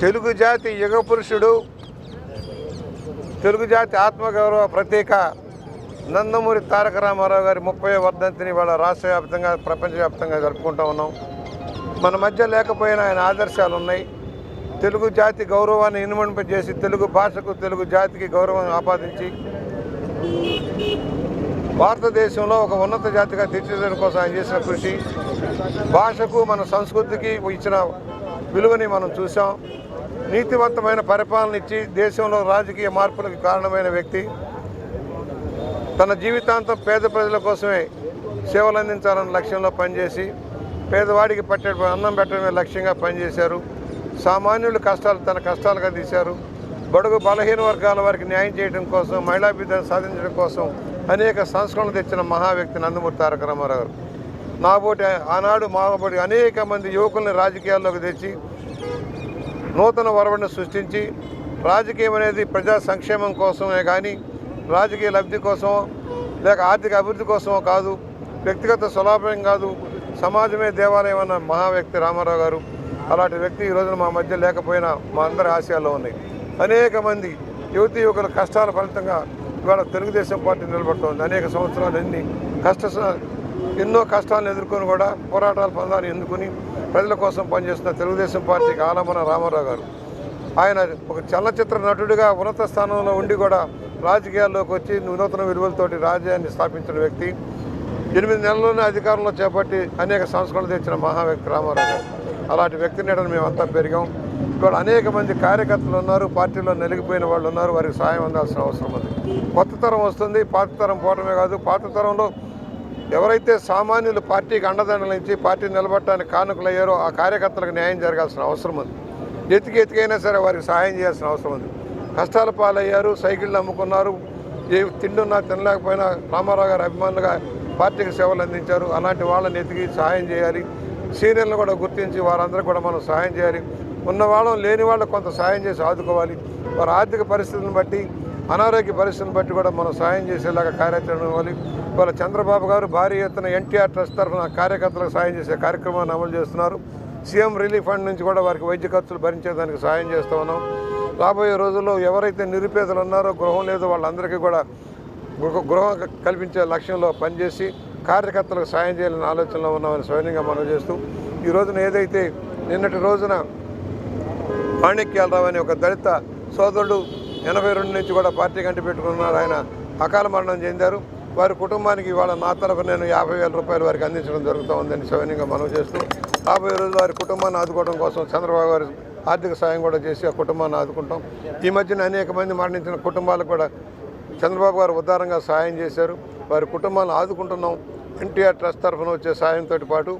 తెలుగు జాతి యుగ పురుషుడు తెలుగు జాతి ఆత్మగౌరవ ప్రతీక నందమూరి తారక రామారావు గారి ముప్పై వర్ధంతిని వాళ్ళ రాష్ట్ర వ్యాప్తంగా ప్రపంచవ్యాప్తంగా జరుపుకుంటూ ఉన్నాం. మన మధ్య లేకపోయినా ఆయన ఆదర్శాలు ఉన్నాయి తెలుగు జాతి గౌరవాన్ని ఇనుమడింపజేసి తెలుగు భాషకు తెలుగు జాతికి గౌరవం ఆపాదించి భారతదేశంలో ఒక ఉన్నత జాతిగా తీర్చిదిద్దడం కోసం ఆయన చేసిన కృషి. భాషకు మన సంస్కృతికి ఇచ్చిన విలువని మనం చూసాం నీతివంతమైన పరిపాలన ఇచ్చి దేశంలో రాజకీయ మార్పులకు కారణమైన వ్యక్తి. తన జీవితాంతం పేద ప్రజల కోసమే సేవలు అందించాలన్న లక్ష్యంలో పనిచేసి పేదవాడికి పట్టే అన్నం పెట్టడమే లక్ష్యంగా పనిచేశారు. సామాన్యుల కష్టాలు తన కష్టాలుగా తీశారు. బడుగు బలహీన వర్గాల వారికి న్యాయం చేయడం కోసం మహిళా బిడ్డను సాధించడం కోసం అనేక సంస్కరణలు తెచ్చిన మహా వ్యక్తి నందమూరి తారక రామారావు గారు. నాబోటి ఆనాడు మాబోటి అనేక మంది యువకుల్ని రాజకీయాల్లోకి తెచ్చి నూతన వరవడిని సృష్టించి రాజకీయం అనేది ప్రజా సంక్షేమం కోసమే కానీ రాజకీయ లబ్ధి కోసమో లేక ఆర్థిక అభివృద్ధి కోసమో కాదు వ్యక్తిగత స్వలాభం కాదు సమాజమే దేవాలయం అన్న మహా వ్యక్తి రామారావు గారు అలాంటి వ్యక్తి ఈ రోజున మా మధ్య లేకపోయినా మా అందరి ఆశయాల్లో ఉన్నాయి. అనేక మంది యువతి యువకుల కష్టాల ఫలితంగా ఇవాళ తెలుగుదేశం పార్టీ నిలబడుతోంది. అనేక సంవత్సరాలు ఎన్ని కష్ట ఎన్నో కష్టాలను ఎదుర్కొని కూడా పోరాటాలు పొందాలని ఎందుకుని ప్రజల కోసం పనిచేస్తున్న తెలుగుదేశం పార్టీకి ఆలమన రామారావు గారు. ఆయన ఒక చలనచిత్ర నటుడిగా ఉన్నత స్థానంలో ఉండి కూడా రాజకీయాల్లోకి వచ్చి నూతన విలువలతోటి రాజ్యాన్ని స్థాపించిన వ్యక్తి. ఎనిమిది నెలల్లోనే అధికారంలో చేపట్టి అనేక సంస్కరణలు తెచ్చిన మహావ్యక్తి రామారావు గారు. అలాంటి వ్యక్తి నీడను మేమంతా పెరిగాం. ఇక్కడ అనేక మంది కార్యకర్తలు ఉన్నారు పార్టీలో నలిగిపోయిన వాళ్ళు ఉన్నారు వారికి సాయం అందాల్సిన అవసరం ఉంది. కొత్త తరం వస్తుంది పాత తరం పోవటమే కాదు పాత తరంలో ఎవరైతే సామాన్యులు పార్టీకి అండదండలు ఇచ్చి పార్టీ నిలబడటానికి కానుకలయ్యారో ఆ కార్యకర్తలకు న్యాయం జరగాల్సిన అవసరం ఉంది. ఎతికి ఎతికైనా సరే వారికి సహాయం చేయాల్సిన అవసరం ఉంది. కష్టాల పాలయ్యారు సైకిళ్ళు అమ్ముకున్నారు ఏ తిండున్నా తినలేకపోయినా రామారావు గారు అభిమానులుగా పార్టీకి సేవలు అందించారు. అలాంటి వాళ్ళని ఎతికి సహాయం చేయాలి. సీనియర్లను కూడా గుర్తించి వారందరూ కూడా మనం సహాయం చేయాలి. ఉన్న వాళ్ళం లేని వాళ్ళు కొంత సహాయం చేసి ఆదుకోవాలి. వారి ఆర్థిక పరిస్థితులను బట్టి అనారోగ్య పరిస్థితులను బట్టి కూడా మనం సాయం చేసేలాగా కార్యాచరణ ఇవ్వాలి. ఇవాళ చంద్రబాబు గారు భారీ ఎత్తున ఎన్టీఆర్ ట్రస్ట్ తరఫున కార్యకర్తలకు సాయం చేసే కార్యక్రమాన్ని అమలు చేస్తున్నారు. సీఎం రిలీఫ్ ఫండ్ నుంచి కూడా వారికి వైద్య ఖర్చులు భరించేదానికి సాయం చేస్తూ ఉన్నాం. రాబోయే రోజుల్లో ఎవరైతే నిరుపేదలు ఉన్నారో గృహం లేదో వాళ్ళందరికీ కూడా గృహ గృహం కల్పించే లక్ష్యంలో పనిచేసి కార్యకర్తలకు సాయం చేయాలనే ఆలోచనలో ఉన్నామని స్వయంగా మనం చేస్తూ ఈ రోజున ఏదైతే నిన్నటి రోజున మాణిక్యాలరావు అనే ఒక దళిత సోదరుడు ఎనభై రెండు నుంచి కూడా పార్టీ కంటి పెట్టుకున్నారు. ఆయన అకాల మరణం చెందారు. వారి కుటుంబానికి ఇవాళ నా తరఫు నేను యాభై వేల రూపాయలు వారికి అందించడం జరుగుతూ ఉందని సవినీయంగా మనవి చేస్తూ రాబోయే రోజులు వారి కుటుంబాన్ని ఆదుకోవడం కోసం చంద్రబాబు గారు ఆర్థిక సాయం కూడా చేసి ఆ కుటుంబాన్ని ఆదుకుంటాం. ఈ మధ్యన అనేక మంది మరణించిన కుటుంబాలకు కూడా చంద్రబాబు గారు ఉదారంగా సాయం చేశారు. వారి కుటుంబాలను ఆదుకుంటున్నాం. ఎన్టీఆర్ ట్రస్ట్ తరఫున వచ్చే సాయంతో పాటు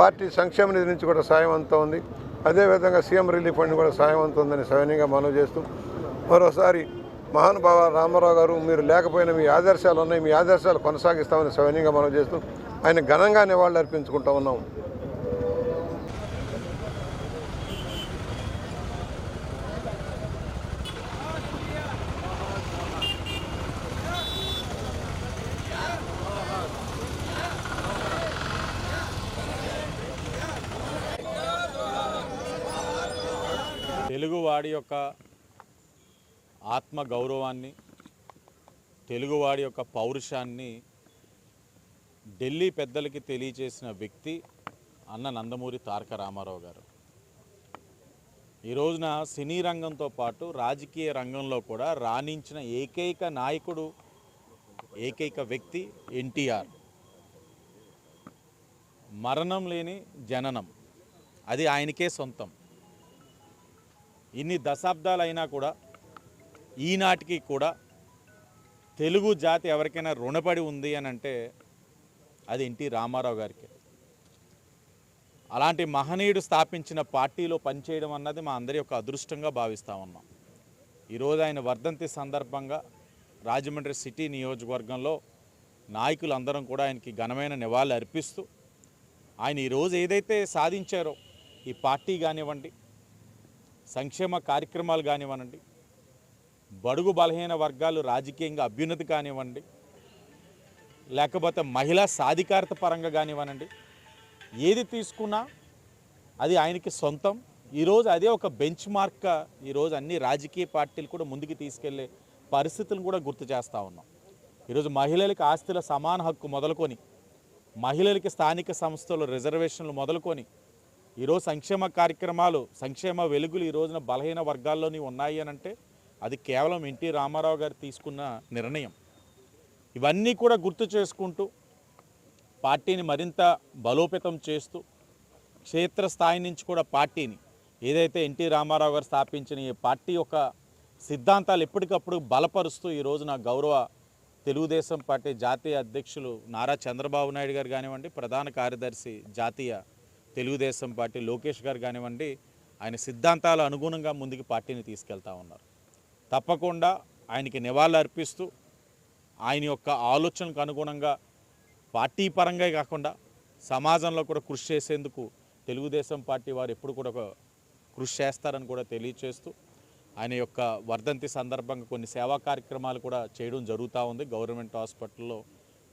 పార్టీ సంక్షేమ నిధి నుంచి కూడా సాయం అంతా ఉంది అదేవిధంగా సీఎం రిలీఫ్ ఫండ్ కూడా సాయం అందుతుందని సవినీయంగా మనవి చేస్తూ మరోసారి మహానుభావ రామారావు గారు మీరు లేకపోయినా మీ ఆదర్శాలు ఉన్నాయి మీ ఆదర్శాలు కొనసాగిస్తామని సవనీయంగా మనం చేస్తూ ఆయన ఘనంగా నివాళులు అర్పించుకుంటూ ఉన్నాం. తెలుగువాడి యొక్క ఆత్మ గౌరవాన్ని తెలుగువాడి యొక్క పౌరుషాన్ని ఢిల్లీ పెద్దలకి తెలియచేసిన వ్యక్తి అన్న నందమూరి తారక రామారావు గారు. ఈ రోజున సినీ రంగంతో పాటు రాజకీయ రంగంలో కూడా రాణించిన ఏకైక నాయకుడు ఏకైక వ్యక్తి ఎన్టీఆర్. మరణం లేని జననం. అది ఆయనకే సొంతం. ఇన్ని దశాబ్దాలు అయినా కూడా ఈనాటికి కూడా తెలుగు జాతి ఎవరికైనా రుణపడి ఉంది అని అంటే అది ఎన్టీ రామారావు గారికి. అలాంటి మహనీయుడు స్థాపించిన పార్టీలో పనిచేయడం అన్నది మా అందరి యొక్క అదృష్టంగా భావిస్తా ఉన్నాం. ఈరోజు ఆయన వర్ధంతి సందర్భంగా రాజమండ్రి సిటీ నియోజకవర్గంలో నాయకులందరం కూడా ఆయనకి ఘనమైన నివాళులు అర్పిస్తూ ఆయన ఈరోజు ఏదైతే సాధించారో ఈ పార్టీ కానివ్వండి సంక్షేమ కార్యక్రమాలు కానివ్వనండి బడుగు బలహీన వర్గాలు రాజకీయంగా అభ్యున్నతి కానివ్వండి లేకపోతే మహిళా సాధికారత పరంగా కానివ్వనండి ఏది తీసుకున్నా అది ఆయనకి సొంతం. ఈరోజు అదే ఒక బెంచ్ మార్క్గా ఈరోజు అన్ని రాజకీయ పార్టీలు కూడా ముందుకు తీసుకెళ్ళే పరిస్థితులను కూడా గుర్తు చేస్తూ ఉన్నాం. ఈరోజు మహిళలకి ఆస్తుల సమాన హక్కు మొదలుకొని మహిళలకి స్థానిక సంస్థలు రిజర్వేషన్లు మొదలుకొని ఈరోజు సంక్షేమ కార్యక్రమాలు సంక్షేమ వెలుగులు ఈ రోజున బలహీన వర్గాల్లోని ఉన్నాయి అంటే అది కేవలం ఎన్టీ రామారావు గారు తీసుకున్న నిర్ణయం. ఇవన్నీ కూడా గుర్తు చేసుకుంటూ పార్టీని మరింత బలోపేతం చేస్తూ క్షేత్రస్థాయి నుంచి కూడా పార్టీని ఏదైతే ఎన్టీ రామారావు గారు స్థాపించిన ఈ పార్టీ యొక్క సిద్ధాంతాలు ఎప్పటికప్పుడు బలపరుస్తూ ఈ రోజున గౌరవ తెలుగుదేశం పార్టీ జాతీయ అధ్యక్షులు నారా చంద్రబాబు నాయుడు గారు కానివ్వండి ప్రధాన కార్యదర్శి జాతీయ తెలుగుదేశం పార్టీ లోకేష్ గారు కానివ్వండి ఆయన సిద్ధాంతాల అనుగుణంగా ముందుకు పార్టీని తీసుకెళ్తా ఉన్నారు. తప్పకుండా ఆయనకి నివాళులు అర్పిస్తూ ఆయన యొక్క ఆలోచనకు అనుగుణంగా పార్టీ పరంగా కాకుండా సమాజంలో కూడా కృషి చేసేందుకు తెలుగుదేశం పార్టీ వారు ఎప్పుడు కూడా ఒక కృషి చేస్తారని కూడా తెలియచేస్తూ ఆయన యొక్క వర్ధంతి సందర్భంగా కొన్ని సేవా కార్యక్రమాలు కూడా చేయడం జరుగుతూ ఉంది. గవర్నమెంట్ హాస్పిటల్లో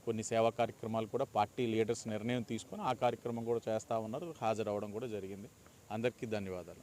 కొన్ని సేవా కార్యక్రమాలు కూడా పార్టీ లీడర్స్ నిర్ణయం తీసుకొని ఆ కార్యక్రమం కూడా చేస్తూ ఉన్నారు. హాజరవడం కూడా జరిగింది. అందరికీ ధన్యవాదాలు.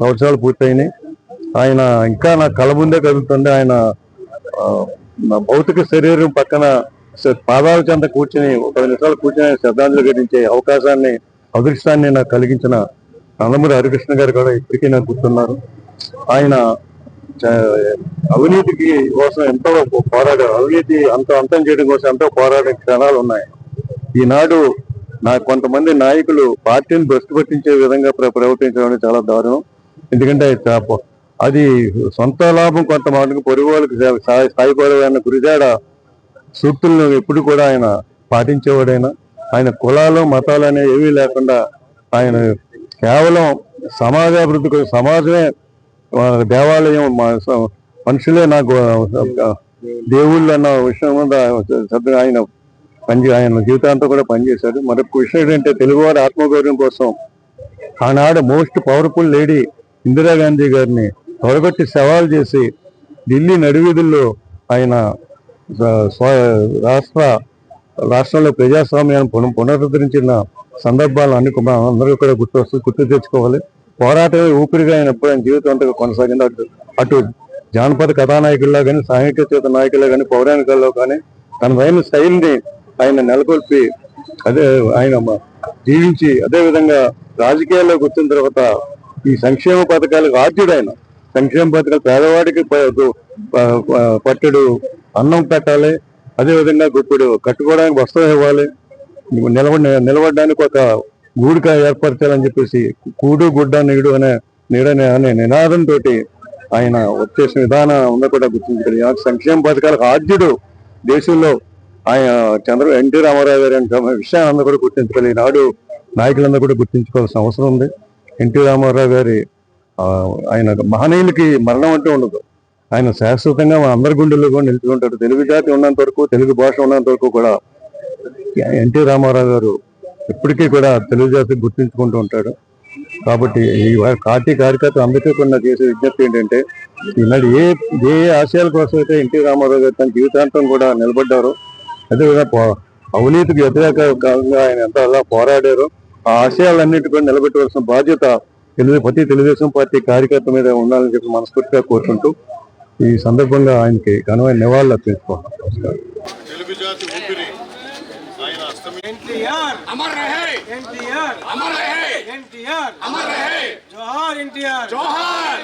సంవత్సరాలు పూర్తయినాయి. ఆయన ఇంకా నా కళ ముందే కదులుతుండే ఆయన నా భౌతిక శరీరం పక్కన పాదాల చెంత కూర్చుని ఒక పది నిమిషాలు కూర్చుని ఆయన శ్రద్ధాంజలి ఘటించే అవకాశాన్ని అదృష్టాన్ని నాకు కలిగించిన నందమూరి హరికృష్ణ గారు కూడా ఇప్పటికీ నాకు గుర్తున్నారు. ఆయన అవినీతికి కోసం ఎంతో పోరాడారు. అవినీతి అంత అంతం చేయడం కోసం ఎంతో పోరాడే క్షణాలు ఉన్నాయి. ఈనాడు నా కొంతమంది నాయకులు పార్టీని భ్రష్టు పట్టించే విధంగా ప్ర- ప్రవర్తించడం చాలా దారుణం. ఎందుకంటే అది సొంత లాభం కొంత మటుకు పొరుగు వాళ్ళకి స్థాయిపడమైన గురిజాడ సూక్తులను ఎప్పుడు కూడా ఆయన పాటించేవాడైనా. ఆయన కులాలు మతాలు అనేవి ఏమీ లేకుండా ఆయన కేవలం సమాజాభివృద్ధి కోసం సమాజమే దేవాలయం మా- మనుషులే నాకు దేవుళ్ళు అన్న విషయం మీద శ్రద్ధగా ఆయన పని ఆయన జీవితాంతం కూడా పనిచేశాడు మరొక విషయం ఏంటంటే తెలుగువారి ఆత్మగౌరవం కోసం ఆనాడు మోస్ట్ పవర్ఫుల్ లేడీ ఇందిరాగాంధీ గారిని తొడగొట్టి సవాల్ చేసి ఢిల్లీ నడివీధుల్లో ఆయన రాష్ట్ర రాష్ట్రంలో ప్రజాస్వామ్యాన్ని పున పునరుద్ధరించిన సందర్భాలు అన్ని అందరూ కూడా గుర్తు గుర్తు తెచ్చుకోవాలి. పోరాటమే ఊపిరిగా ఆయన ఎప్పుడు ఆయన జీవితం అంతా కొనసాగింది. అటు అటు జానపద కథానాయకుల్లో కానీ సాంఘిక చేత నాయకుల్లో కానీ పౌరాణికల్లో కానీ తనదైన శైలిని ఆయన నెలకొల్పి అదే ఆయన జీవించి అదేవిధంగా రాజకీయాల్లో రాజకీయాల్లోకి వచ్చిన తర్వాత ఈ సంక్షేమ పథకాలకు ఆద్యుడు ఆయన సంక్షేమ పథకాలు పేదవాడికి పట్టుడు అన్నం పెట్టాలి అదే విధంగా గుప్పుడు కట్టుకోవడానికి వస్త్రం ఇవ్వాలి నిలబడి నిలబడడానికి ఒక గూడిక ఏర్పరచాలని చెప్పేసి కూడు గుడ్డ నీడు అనే నీడనే అనే నినాదంతో ఆయన వచ్చేసిన విధానం ఉన్న కూడా గుర్తించారు సంక్షేమ పథకాలకు ఆద్యుడు దేశంలో ఆయన చంద్ర ఎన్టీ రామారావు గారి విషయాన్ని అందరూ కూడా గుర్తించుకోవాలి. ఈనాడు నాయకులందరూ కూడా గుర్తించుకోవాల్సిన అవసరం ఉంది. ఎన్టీ రామారావు గారి ఆయన మహనీయులకి మరణం అంటూ ఉండదు. ఆయన శాశ్వతంగా మన అందరి గుండెల్లో కూడా నిలిచి ఉంటాడు. తెలుగు జాతి ఉన్నంత వరకు తెలుగు భాష ఉన్నంత వరకు కూడా ఎన్టీ రామారావు గారు ఎప్పటికీ కూడా తెలుగు జాతి గుర్తించుకుంటూ ఉంటాడు. కాబట్టి ఈ పార్టీ కార్యకర్త అందరికీ కూడా చేసే విజ్ఞప్తి ఏంటంటే ఈనాడు ఏ ఏ ఆశయాల కోసం అయితే ఎన్టీ రామారావు గారు తన జీవితాంతం కూడా నిలబడ్డారో అదేవిధంగా అవినీతికి వ్యతిరేకంగా ఆయన ఎంత అలా పోరాడారో ఆ ఆశయాలన్నిటి కూడా నిలబెట్టవలసిన బాధ్యత తెలుగు ప్రతి తెలుగుదేశం పార్టీ కార్యకర్త మీద ఉండాలని చెప్పి మనస్ఫూర్తిగా కోరుకుంటూ ఈ సందర్భంగా ఆయనకి ఘనమైన నివాళులు అర్పించుకోవాలి నమస్కారం తెలుగు జాతి ఊపిరి ఆయన అస్తమి ఎన్టీఆర్ అమర్ రహే ఎన్టీఆర్ అమర్ రహే ఎన్టీఆర్ అమర్ రహే జోహార్ ఎన్టీఆర్ జోహార్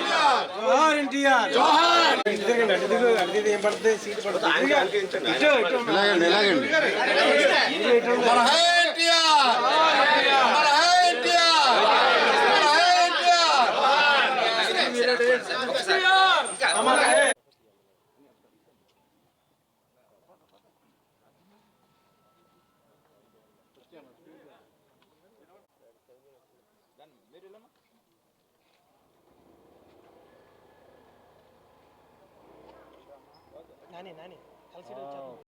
జోహార్ ఎన్టీఆర్ జోహార్ ఇదిగోండి అటు దిగు అటు దిగు ఏం పడుతుంది సీట్ పడుతుంది ఇటు ఇటు ఇటు ఇటు আমার